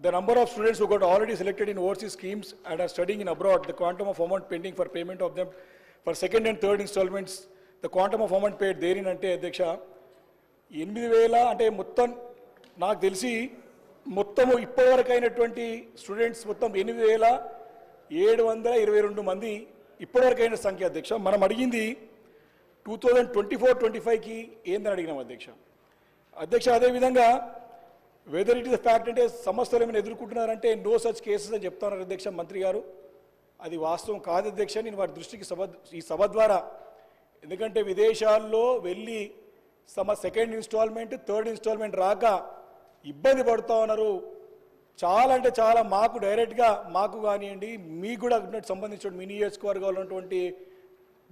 the number of students who got already selected in overseas schemes and are studying in abroad, the quantum of amount pending for payment of them for second and third installments, the quantum of amount paid therein అంటే అధ్యక్ష ఎనిమిది వేల అంటే మొత్తం నాకు తెలిసి మొత్తము ఇప్పటివరకు అయినటువంటి స్టూడెంట్స్ మొత్తం ఎనిమిది వేల ఏడు వందల ఇరవై రెండు మంది ఇప్పటివరకు అయిన సంఖ్య అధ్యక్ష మనం అడిగింది two thousand twenty four twenty ఫైవ్కి ఏందని అడిగినాం అధ్యక్ష అధ్యక్ష అదేవిధంగా వెదర్ ఇట్ ఇస్ ఫ్యాక్ట్ అంటే సమస్యలు ఏమైనా ఎదుర్కొంటున్నారంటే నో సచ్ కేసెస్ అని చెప్తున్నారు అధ్యక్ష మంత్రి గారు. అది వాస్తవం కాదు అధ్యక్ష నేను వారి దృష్టికి సభ ఈ సభ ద్వారా. ఎందుకంటే విదేశాల్లో వెళ్ళి సమ సెకండ్ ఇన్స్టాల్మెంట్ థర్డ్ ఇన్స్టాల్మెంట్ రాక ఇబ్బంది పడుతూ ఉన్నారు. చాలా అంటే చాలా మాకు డైరెక్ట్గా మాకు కానివ్వండి మీకు కూడా సంబంధించిన మీ నియోజకవర్గాల్లో ఉన్నటువంటి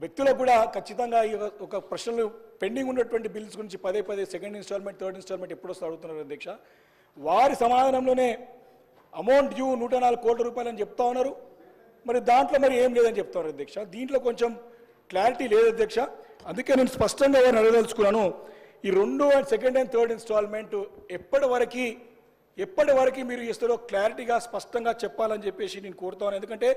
వ్యక్తులకు కూడా ఖచ్చితంగా ఈ ఒక ప్రశ్నలు పెండింగ్ ఉన్నటువంటి బిల్స్ గురించి పదే పదే సెకండ్ ఇన్స్టాల్మెంట్ థర్డ్ ఇన్స్టాల్మెంట్ ఎప్పుడు వస్తే అడుగుతున్నారు అధ్యక్ష? వారి సమాధానంలోనే అమౌంట్ డ్యూ నూట నాలుగు కోట్ల రూపాయలు అని చెప్తా ఉన్నారు. మరి దాంట్లో మరి ఏం లేదని చెప్తున్నారు అధ్యక్ష? దీంట్లో కొంచెం క్లారిటీ లేదు అధ్యక్ష. అందుకే నేను స్పష్టంగా వారిని అడగదలుచుకున్నాను. ఈ రెండు and second and third installment ఎప్పటి వరకు ఎప్పటి వరకు మీరు ఇస్తారో క్లారిటీగా స్పష్టంగా చెప్పాలని చెప్పేసి నేను కోరుతాను ఎందుకంటే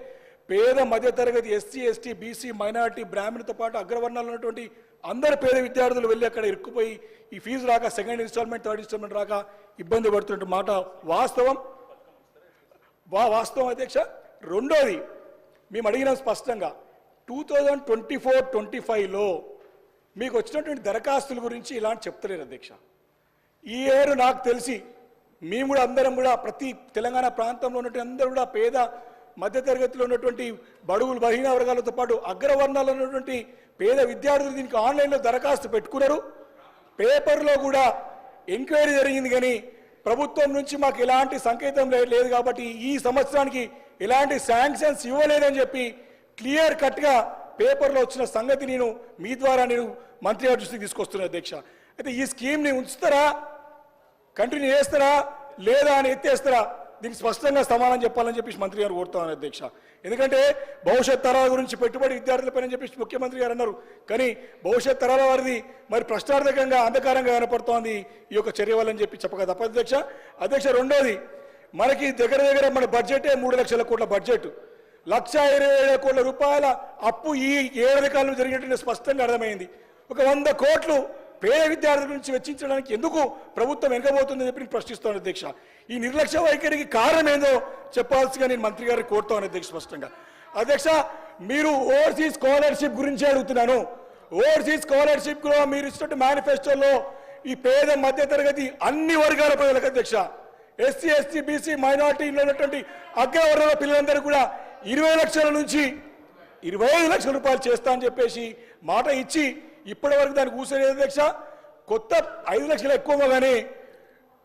పేద మధ్యతరగతి ఎస్సీ ఎస్టీ బీసీ మైనారిటీ బ్రాహ్మణులతో పాటు అగ్రవర్ణాలు ఉన్నటువంటి అందరు పేద విద్యార్థులు వెళ్ళి అక్కడ ఇరుక్కుపోయి ఈ ఫీజు రాక సెకండ్ ఇన్స్టాల్మెంట్ థర్డ్ ఇన్స్టాల్మెంట్ రాక ఇబ్బంది పడుతున్నట్టు మాట. వాస్తవం? వా వాస్తవం అధ్యక్ష. రెండోది మేము అడిగినాం స్పష్టంగా two thousand twenty four twenty ఫైవ్లో మీకు వచ్చినటువంటి దరఖాస్తుల గురించి ఇలాంటి చెప్తలేరు అధ్యక్ష. ఈ ఏరు నాకు తెలిసి మేము కూడా అందరం కూడా ప్రతి తెలంగాణ ప్రాంతంలో ఉన్నటువంటి అందరూ కూడా పేద మధ్యతరగతిలో ఉన్నటువంటి బడుగులు బలహీన వర్గాలతో పాటు అగ్రవర్ణాల్లో ఉన్నటువంటి పేద విద్యార్థులు దీనికి ఆన్లైన్లో దరఖాస్తు పెట్టుకున్నారు. పేపర్లో కూడా ఎంక్వైరీ జరిగింది కానీ ప్రభుత్వం నుంచి మాకు ఎలాంటి సంకేతం లేదు కాబట్టి ఈ సంవత్సరానికి ఎలాంటి శాంక్షన్స్ ఇవ్వలేదని చెప్పి క్లియర్ కట్గా పేపర్లో వచ్చిన సంగతి నేను మీ ద్వారా నేను మంత్రి గారి దృష్టికి తీసుకొస్తున్నా అధ్యక్ష. అయితే ఈ స్కీమ్ని ఉంచుతారా? కంటిన్యూ చేస్తారా? లేదా అని ఎత్తేస్తారా? దీనికి స్పష్టంగా సమానం చెప్పాలని చెప్పేసి మంత్రి గారు కోరుతాను అధ్యక్ష. ఎందుకంటే భవిష్యత్ తరాల గురించి పెట్టుబడి విద్యార్థులపైన చెప్పేసి ముఖ్యమంత్రి గారు అన్నారు. కానీ భవిష్యత్ తరాల వారిది మరి ప్రశ్నార్థకంగా అంధకారంగా కనపడుతోంది ఈ యొక్క చర్య వల్లని చెప్పి చెప్పక తప్ప అధ్యక్ష. అధ్యక్ష రెండోది మనకి దగ్గర దగ్గర మన బడ్జెటే మూడు లక్షల కోట్ల బడ్జెట్. లక్ష ఇరవై ఏడు కోట్ల రూపాయల అప్పు ఈ ఏడాది కాలంలో జరిగినట్టు స్పష్టంగా అర్థమైంది. ఒక వంద కోట్లు పేద విద్యార్థుల నుంచి వెచ్చించడానికి ఎందుకు ప్రభుత్వం వెనకబోతుందని చెప్పి ప్రశ్నిస్తాను అధ్యక్ష. ఈ నిర్లక్ష్య వైఖరికి కారణం ఏందో చెప్పాల్సిగా నేను మంత్రి గారిని కోరుతాను అధ్యక్ష స్పష్టంగా. అధ్యక్ష మీరు ఓవర్సీస్ స్కాలర్షిప్ గురించి అడుగుతున్నాను. ఓవర్సీస్ స్కాలర్షిప్లో మీరు ఇచ్చినట్టు మేనిఫెస్టోలో ఈ పేద మధ్యతరగతి అన్ని వర్గాల ప్రజలకు అధ్యక్ష. ఎస్సీ ఎస్టీ బీసీ మైనార్టీలో ఉన్నటువంటి అగ్రవర్గాల పిల్లలందరూ కూడా ఇరవై లక్షల నుంచి ఇరవై ఐదు లక్షల రూపాయలు చేస్తా అని చెప్పేసి మాట ఇచ్చి ఇప్పటి వరకు దానికి కూర్చోలేదు అధ్యక్ష. కొత్త ఐదు లక్షలు ఎక్కువగానే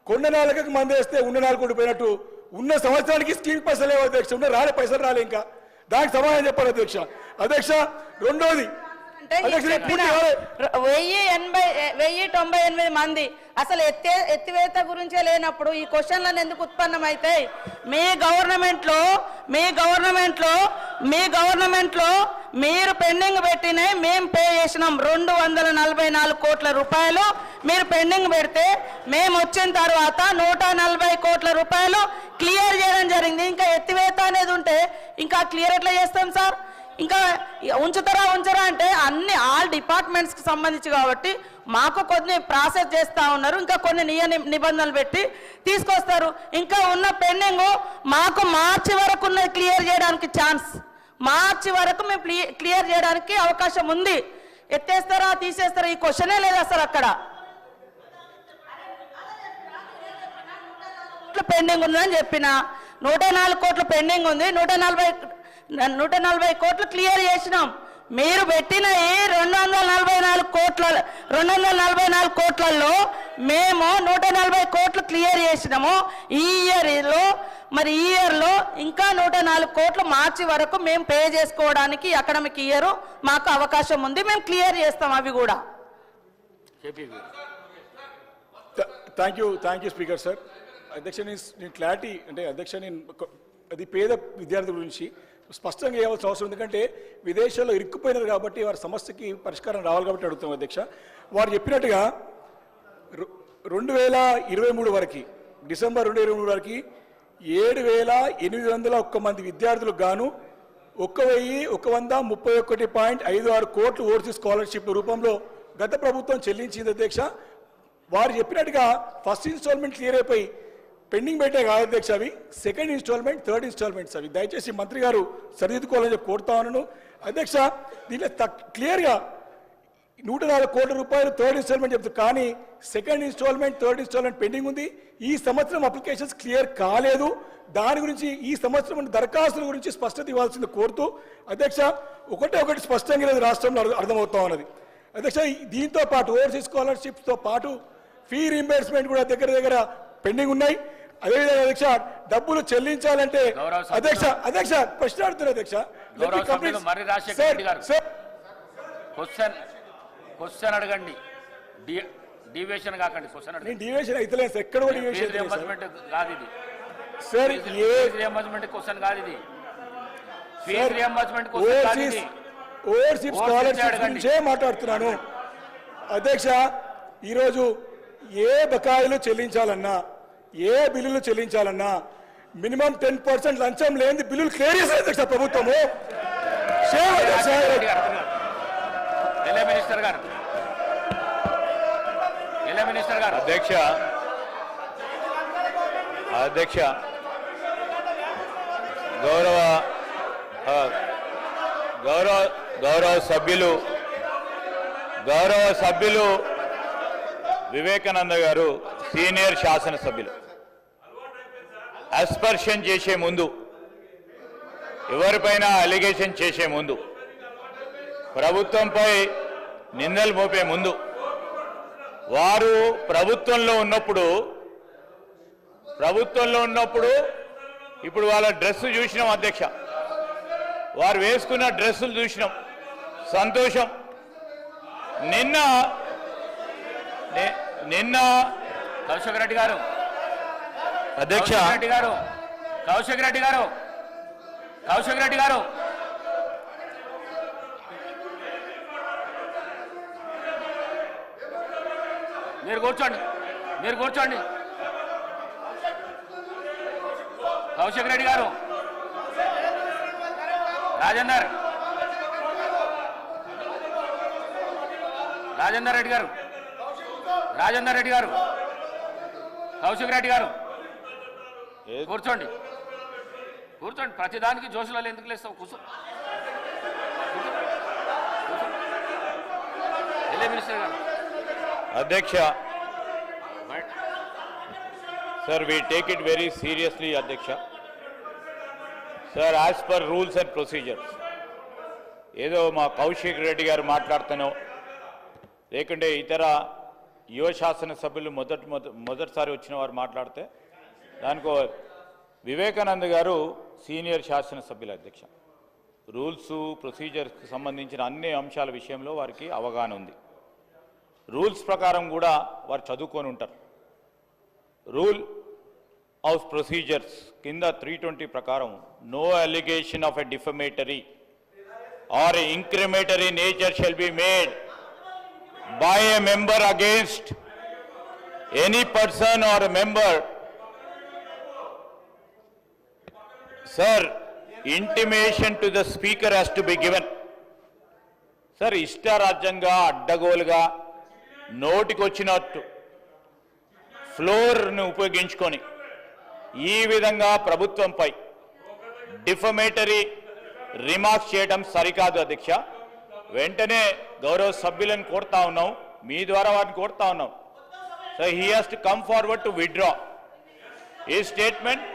కొండ నాలుగకి మంది వేస్తే ఉన్న నాలుగు ఉండిపోయినట్టు ఉన్న సంవత్సరానికి స్కీమ్ పైసలు లేవు అధ్యక్ష ఉన్న రాలే పైసలు రాలే ఇంకా. దానికి సమాధానం చెప్పాలి అధ్యక్ష. అధ్యక్ష రెండోది. వెయ్యి ఎనభై వెయ్యి తొంభై ఎనిమిది మంది అసలు ఎత్తే ఎత్తివేత గురించే లేనప్పుడు ఈ క్వశ్చన్లను ఎందుకు ఉత్పన్నమవుతాయి మీ గవర్నమెంట్లో మీ గవర్నమెంట్లో మీ గవర్నమెంట్లో మీరు పెండింగ్ పెట్టినవి మేము పే చేసినాం రెండు వందల నలభై నాలుగు కోట్ల రూపాయలు. మీరు పెండింగ్ పెడితే మేము వచ్చిన తర్వాత నూట నలభై కోట్ల రూపాయలు క్లియర్ చేయడం జరిగింది. ఇంకా ఎత్తివేత అనేది ఉంటే ఇంకా క్లియర్ ఎట్లా చేస్తాం సార్? ఇంకా ఉంచుతారా ఉంచరా అంటే అన్ని ఆల్ డిపార్ట్మెంట్స్కి సంబంధించి కాబట్టి మాకు కొన్ని ప్రాసెస్ చేస్తూ ఉన్నారు ఇంకా కొన్ని నియ నిబంధనలు పెట్టి తీసుకొస్తారు. ఇంకా ఉన్న పెండింగ్ మాకు మార్చి వరకు ఉన్నది క్లియర్ చేయడానికి ఛాన్స్. మార్చి వరకు మేము క్లియర్ చేయడానికి అవకాశం ఉంది. ఎత్తేస్తారా తీసేస్తారా ఈ క్వశ్చనే లేదు అసలు అక్కడ. పెండింగ్ ఉందని చెప్పిన నూట నాలుగు కోట్లు పెండింగ్ ఉంది నూట నలభై నూట నలభై కోట్లు క్లియర్ చేసినాం. మీరు పెట్టిన ఈ రెండు వందల నలభై నాలుగు కోట్ల రెండు వందల నలభై నాలుగు కోట్లలో మేము నూట నలభై కోట్లు క్లియర్ చేసినాము. ఈ ఇయర్లో మరి ఈ ఇయర్లో ఇంకా నూట నాలుగు కోట్లు మార్చి వరకు మేము పే చేసుకోవడానికి అకాడమిక్ ఇయర్ మాకు అవకాశం ఉంది. మేము క్లియర్ చేస్తాం అవి కూడా. Thank you thank you speaker sir. అధ్యక్ష నేను క్లారిటీ అంటే అధ్యక్ష నేను అది పేద విద్యార్థుల గురించి స్పష్టంగా ఇవ్వాల్సిన అవసరం ఎందుకంటే విదేశాల్లో ఇరుక్కుపోయినారు కాబట్టి వారి సమస్యకి పరిష్కారం రావాలి కాబట్టి అడుగుతాం అధ్యక్ష. వారు చెప్పినట్టుగా రెండు వేల ఇరవై మూడు వరకు డిసెంబర్ రెండు ఇరవై మూడు వరకు ఏడు వేల ఎనిమిది వందల ఒక్క మంది విద్యార్థులకు గాను ఒక్క వెయ్యి ఒక వంద ముప్పై ఒకటి పాయింట్ ఐదు ఆరు కోట్లు ఓవర్సీస్ స్కాలర్షిప్ రూపంలో గత ప్రభుత్వం చెల్లించింది అధ్యక్ష. వారు చెప్పినట్టుగా ఫస్ట్ ఇన్స్టాల్మెంట్ క్లియర్ అయిపోయి పెండింగ్ పెట్టే కాదు అధ్యక్ష అవి. సెకండ్ ఇన్స్టాల్మెంట్ థర్డ్ ఇన్స్టాల్మెంట్స్ అవి. దయచేసి మంత్రి గారు సరిదిద్దుకోవాలని చెప్పి కోరుతా ఉన్నాను. అధ్యక్ష దీనిలో తక్- క్లియర్గా నూట నాలుగు కోట్ల రూపాయలు థర్డ్ ఇన్స్టాల్మెంట్ చెప్తారు కానీ second installment third installment pending ఉంది. ఈ సంవత్సరం అప్లికేషన్స్ క్లియర్ కాలేదు. దాని గురించి ఈ సంవత్సరం దరఖాస్తుల గురించి స్పష్టత ఇవ్వాల్సింది కోరుతూ అధ్యక్ష ఒకటే ఒకటి స్పష్టంగా లేదు రాష్ట్రంలో అర్థమవుతా ఉన్నది. అధ్యక్ష దీంతో పాటు ఓవర్సీస్ స్కాలర్షిప్స్తో పాటు ఫీ రీంబర్స్మెంట్ కూడా దగ్గర దగ్గర పెండింగ్ ఉన్నాయి. అదేవిధంగా అధ్యక్ష డబ్బులు చెల్లించాలంటే. అధ్యక్ష అధ్యక్ష ప్రశ్న అడుగుతున్నారు అధ్యక్ష. క్వశ్చన్ క్వశ్చన్ అడగండి. డి- డివియేషన్ కాకండి క్వశ్చన్ అడగండి. నేను డివియేషన్ అయితే సార్ ఎక్కడ కూడా కాదు ఇది. Sir a fee reimbursement question కాదు ఇది. ఫీజు రియంబర్స్మెంట్ క్వశ్చన్ కాదు ఓవర్సీస్ ఇది. ఓవర్సీస్ ఓవర్సీస్ స్కాలర్షిప్ అడగండి. గురించే మాట్లాడుతున్నాను. అధ్యక్ష ఈరోజు ఏ బకాయిలు చెల్లించాలన్నా ఏ బిల్లులు చెల్లించాలన్నా మినిమం టెన్ పర్సెంట్ లంచం లేని బిల్లులు క్లియర్ చేశారు అధ్యక్ష ప్రభుత్వము. అధ్యక్ష. అధ్యక్ష. అధ్యక్ష. గౌరవ గౌరవ గౌరవ సభ్యులు గౌరవ సభ్యులు వివేకానంద గారు సీనియర్ శాసనసభ్యులు. అస్పర్షన్ చేసే ముందు ఎవరిపైన అలిగేషన్ చేసే ముందు ప్రభుత్వంపై నిందలు మోపే ముందు వారు ప్రభుత్వంలో ఉన్నప్పుడు ప్రభుత్వంలో ఉన్నప్పుడు ఇప్పుడు వాళ్ళ డ్రెస్ చూసినాం అధ్యక్ష. వారు వేసుకున్న డ్రెస్సులు చూసినాం. సంతోషం. నిన్న నిన్న కౌశిక్ రెడ్డి గారు. అధ్యక్ష. రెడ్డి గారు. కౌశిక్ రెడ్డి గారు. కౌశిక్ రెడ్డి గారు. మీరు కూర్చోండి. మీరు కూర్చోండి. కౌశిక్ రెడ్డి గారు. రాజేందర్. రాజేందర్ రెడ్డి గారు. రాజేందర్ రెడ్డి గారు కౌశిక్ రెడ్డి గారు కూర్చోండి. కూర్చోండి. ప్రతిదానికి జోషులలో ఎందుకు లేస్తావు? కూర్చో. అధ్యక్ష. Sir we take it very seriously అధ్యక్ష. Sir as per rules and procedures ఏదో మా కౌశిక్ రెడ్డి గారు మాట్లాడుతానో లేకుంటే ఇతర యువ శాసన సభ్యులు మొదటి మొద- మొదటిసారి వచ్చిన వారు మాట్లాడితే దానికో వివేకానంద్ గారు సీనియర్ శాసనసభ్యుల అధ్యక్ష. రూల్స్ ప్రొసీజర్స్కి సంబంధించిన అన్ని అంశాల విషయంలో వారికి అవగాహన ఉంది. రూల్స్ ప్రకారం కూడా వారు చదువుకొని ఉంటారు. రూల్ ఆఫ్ ప్రొసీజర్స్ కింద త్రీ ట్వంటీ ప్రకారం no allegation of a defamatory or incriminatory nature shall be made by a member against any person or a member Sir, intimation to the speaker has to be given sir ఇష్టారాజ్యంగా అడ్డగోలుగా నోటికొచ్చినట్టు ఫ్లోర్ను ఉపయోగించుకొని ఈ విధంగా ప్రభుత్వంపై defamatory remarks చేయడం సరికాదు అధ్యక్ష. వెంటనే గౌరవ సభ్యులను కోరుతా ఉన్నాం. మీ ద్వారా వారిని కోరుతా ఉన్నాం. So he has to come forward to withdraw ఈ స్టేట్మెంట్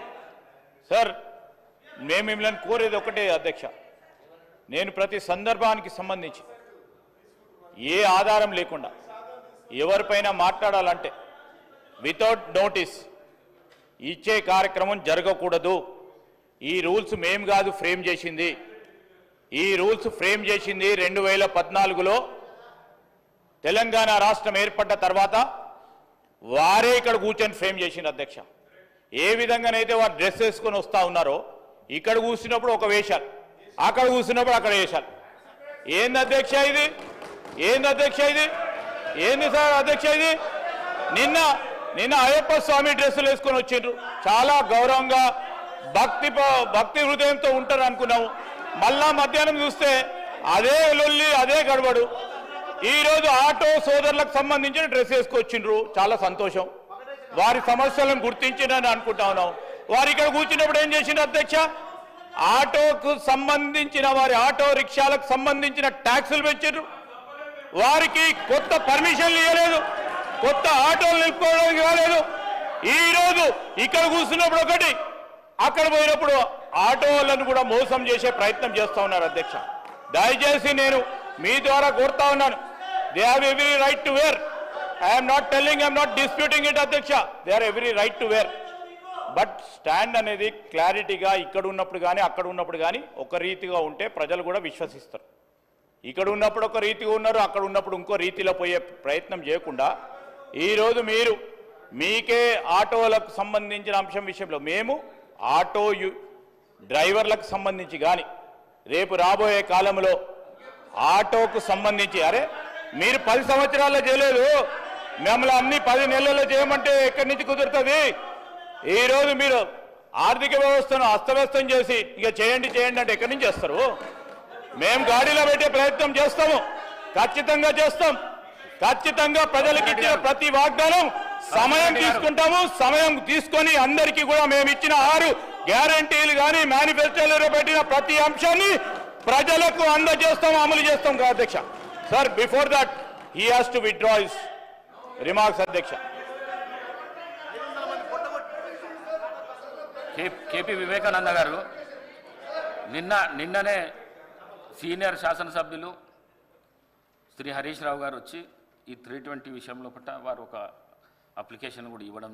సార్ మేము మిమ్మల్ని కోరేది ఒకటే అధ్యక్ష. నేను ప్రతి సందర్భానికి సంబంధించి ఏ ఆధారం లేకుండా ఎవరిపైన మాట్లాడాలంటే వితౌట్ నోటీస్ ఇచ్చే కార్యక్రమం జరగకూడదు. ఈ రూల్స్ మేం కాదు ఫ్రేమ్ చేసింది. ఈ రూల్స్ ఫ్రేమ్ చేసింది రెండు వేల పద్నాలుగులో తెలంగాణ రాష్ట్రం ఏర్పడ్డ తర్వాత వారే ఇక్కడ కూర్చొని ఫ్రేమ్ చేసింది అధ్యక్ష. ఏ విధంగానైతే వారు డ్రెస్ వేసుకొని వస్తూ ఉన్నారో ఇక్కడ కూర్చున్నప్పుడు ఒక వేషాలు అక్కడ కూర్చున్నప్పుడు అక్కడ వేషాలు. ఏంది అధ్యక్ష ఇది? ఏంది అధ్యక్ష ఇది? ఏంది సార్ అధ్యక్ష ఇది? నిన్న నిన్న అయ్యప్ప స్వామి డ్రెస్సులు వేసుకొని వచ్చిండ్రు. చాలా గౌరవంగా భక్తి భక్తి హృదయంతో ఉంటారు అనుకున్నాము మళ్ళా మధ్యాహ్నం చూస్తే అదే లొల్లి అదే గడబడు ఈరోజు ఆటో సోదరులకు సంబంధించిన డ్రెస్ వేసుకొచ్చిండ్రు. చాలా సంతోషం. వారి సమస్యలను గుర్తించిందని అనుకుంటా ఉన్నాం. వారు ఇక్కడ కూర్చున్నప్పుడు ఏం చేసిండ్రు అధ్యక్ష? ఆటోకు సంబంధించిన వారి ఆటో రిక్షాలకు సంబంధించిన ట్యాక్సులు పెంచారు వారికి కొత్త పర్మిషన్లు ఇవ్వలేదు. కొత్త ఆటోలు నిలుపుకోవడానికి ఇవ్వలేదు ఈరోజు ఇక్కడ కూర్చున్నప్పుడు ఒకటి అక్కడ పోయినప్పుడు ఆటోలను కూడా మోసం చేసే ప్రయత్నం చేస్తూ ఉన్నారు అధ్యక్ష. దయచేసి నేను మీ ద్వారా కోరుతా ఉన్నాను. They have every right to where I'm not telling I'm not disputing it అధ్యక్ష. They are every right to where but stand అనేది క్లారిటీగా ఇక్కడ ఉన్నప్పుడు కానీ అక్కడ ఉన్నప్పుడు కానీ ఒక రీతిగా ఉంటే ప్రజలు కూడా విశ్వసిస్తారు. ఇక్కడ ఉన్నప్పుడు ఒక రీతిగా ఉన్నారు అక్కడ ఉన్నప్పుడు ఇంకో రీతిలో పోయే ప్రయత్నం చేయకుండా ఈరోజు మీరు మీకే ఆటోలకు సంబంధించిన అంశం విషయంలో మేము ఆటో యు- డ్రైవర్లకు సంబంధించి కానీ రేపు రాబోయే కాలంలో ఆటోకు సంబంధించి అరే మీరు పది సంవత్సరాల్లో చేయలేదు. మిమ్మల్ని అన్ని పది నెలల్లో చేయమంటే ఎక్కడి నుంచి కుదురుతుంది? ఈరోజు రోజు మీరు ఆర్థిక వ్యవస్థను అస్తవ్యస్తం చేసి ఇక చేయండి చేయండి అంటే ఎక్కడి నుంచి చేస్తారు? మేము గాడిలో పెట్టే ప్రయత్నం చేస్తాము. ఖచ్చితంగా చేస్తాం. ఖచ్చితంగా ప్రజలకు ఇచ్చిన ప్రతి వాగ్దానం సమయం తీసుకుంటాము సమయం తీసుకొని అందరికీ కూడా మేము ఇచ్చిన ఆరు గ్యారంటీలు కానీ మేనిఫెస్టోలో పెట్టిన ప్రతి అంశాన్ని ప్రజలకు అందజేస్తాం అమలు చేస్తాం అధ్యక్ష. Sir before that he has to withdraw his remarks అధ్యక్ష. కే- కేపీ వివేకానంద గారు నిన్న నిన్ననే సీనియర్ శాసనసభ్యులు శ్రీ హరీష్ రావు గారు వచ్చి ఈ త్రీ ట్వంటీ విషయంలో పట్ల వారు ఒక అప్లికేషన్ కూడా ఇవ్వడం